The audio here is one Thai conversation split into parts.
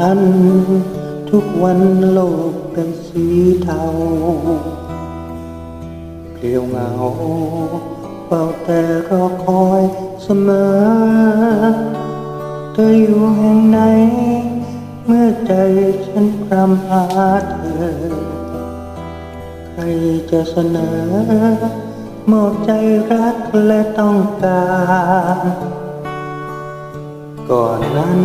นั้น ทุกวันโลกเป็นสีเทาเปลี่ยวเหงาเฝ้าแต่รอคอยเสมอ เธออยู่แห่งไหน เมื่อใจฉันพรำหาเธอ ใครจะเสนอมอบใจรักและต้องการ ก่อนนั้น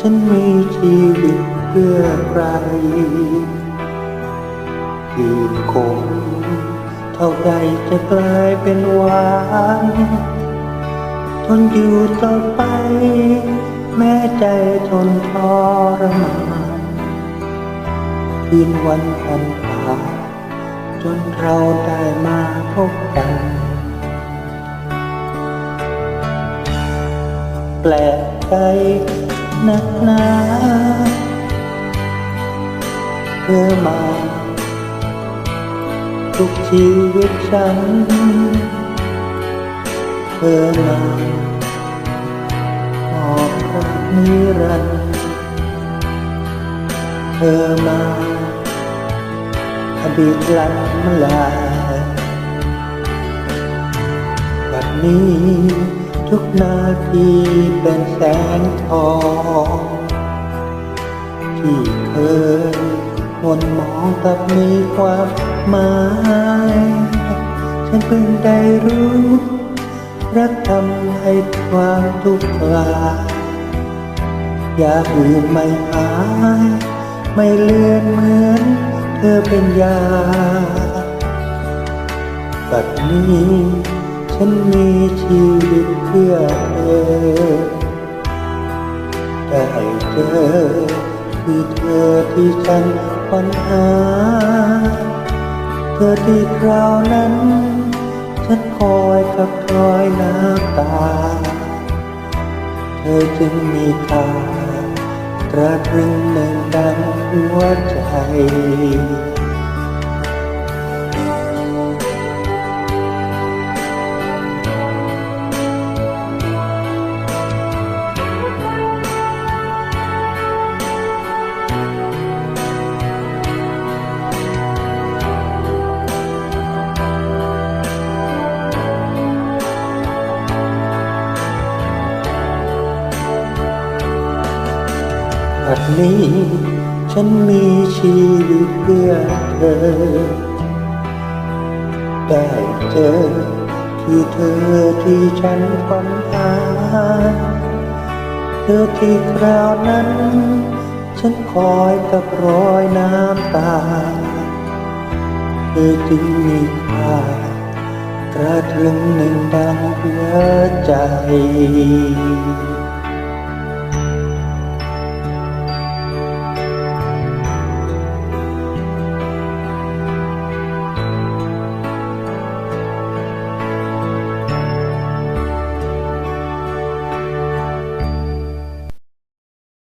ฉันมีชีวิตเพื่อใครที่คงเท่าใดจะกลายเป็นหวานทนอยู่ต่อไป แม้ใจทนทรมานคืนวันผ่านผ่านจนเราได้มาพบกันแปลกใจ นักหนาเธอมา ทุกชีวิตฉัน เธอมาออกรักนิรันดร์เธอมาอดีตลันมาลายวันนี้ ทุกนาทีเป็นแสงทอง ที่เคยมนมองกับมีความหมาย ฉันเพิ่งได้รู้ รักทำให้ความทุกข์ลายอยากอื่นไม่หาย ไม่เลือนเหมือน เธอเป็นยา บัดนี้ ฉันมีชีวิตเพื่อเธอ ได้เจอคือเธอที่ฉันปัญหา เธอที่คราวนั้น ฉันคอยกับคอยน้ำตา เธอจึงมีค่าตราตรึงหนึ่งดังหัวใจ บัดนี้ ฉันมีชีวิตเพื่อเธอ ได้เจอคือเธอที่ฉันฝันหา เธอที่คราวนั้น ฉันคอยกับรอยน้ำตา เธอจึงมีค่ากระตรึงหนึ่งดังหัวใจ